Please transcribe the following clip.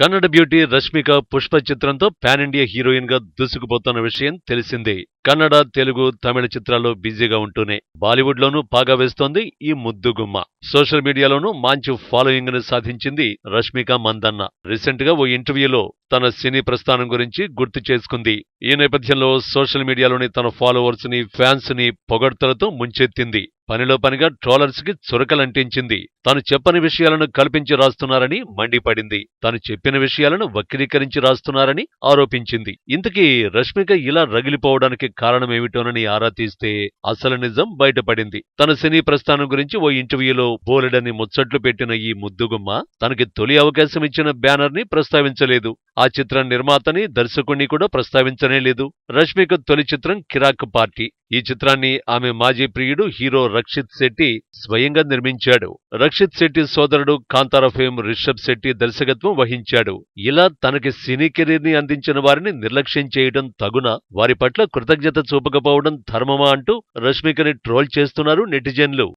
Kannada beauty Rashmika Pushpa చిత్రంతో pan India హీరోయిన్గా దూసుకుపోతున్న విషయం తెలిసిందే. కన్నడ తెలుగు తమిళ చిత్రాల్లో బిజీగా ఉంటూనే బాలీవుడ్ లోనూ పాగా వేస్తోంది ఈ ముద్దుగుమ్మ సోషల్ మీడియాలోనూ మంచి ఫాలోయింగ్ను సాధించింది రష్మిక మందన్న. రీసెంట్గా ఓ ఇంటర్వ్యూలో తన సినీ ప్రస్థానం గురించి గుర్తు చేసుకుంది. ఈ నేపథ్యంలో సోషల్ మీడియాలోని తన ఫాలోవర్స్ని ఫ్యాన్స్ని పొగడ్తలతో ముంచెత్తింది. పనిలో పనిగా ట్రోలర్స్కి చురకలంటించింది. తాను చెప్పని విషయాలను కల్పించి రాస్తున్నారని మండిపడింది. తాను చెప్పిన విషయాలను వక్రీకరించి రాస్తున్నారని ఆరోపించింది. ఇంతకీ రష్మిక ఇలా రగిలిపోవడానికి కారణమేమిటోనని ఆరా తీస్తే అసలు నిజం బయటపడింది. తన సినీ ప్రస్థానం గురించి ఓ ఇంటర్వ్యూలో బోలెడని ముచ్చట్లు పెట్టిన ఈ ముద్దుగుమ్మ తనకి తొలి అవకాశం ఇచ్చిన బ్యానర్ని ప్రస్తావించలేదు. ఆ చిత్రం నిర్మాతని దర్శకుణ్ణి కూడా ప్రస్తావించనే లేదు. రష్మిక తొలి చిత్రం కిరాక్ పార్టీ. ఈ చిత్రాన్ని ఆమె మాజీ ప్రియుడు హీరో రక్షిత్ శెట్టి స్వయంగా నిర్మించాడు. రక్షిత్ శెట్టి సోదరుడు కాంతార ఫేమ్ రిషబ్ శెట్టి దర్శకత్వం వహించాడు. ఇలా తనకి సినీ కెరీర్ని అందించిన వారిని నిర్లక్ష్యం చేయడం తగున? వారి పట్ల కృతజ్ఞత చూపకపోవడం ధర్మమా అంటూ రష్మికని ట్రోల్ చేస్తున్నారు నెటిజన్లు.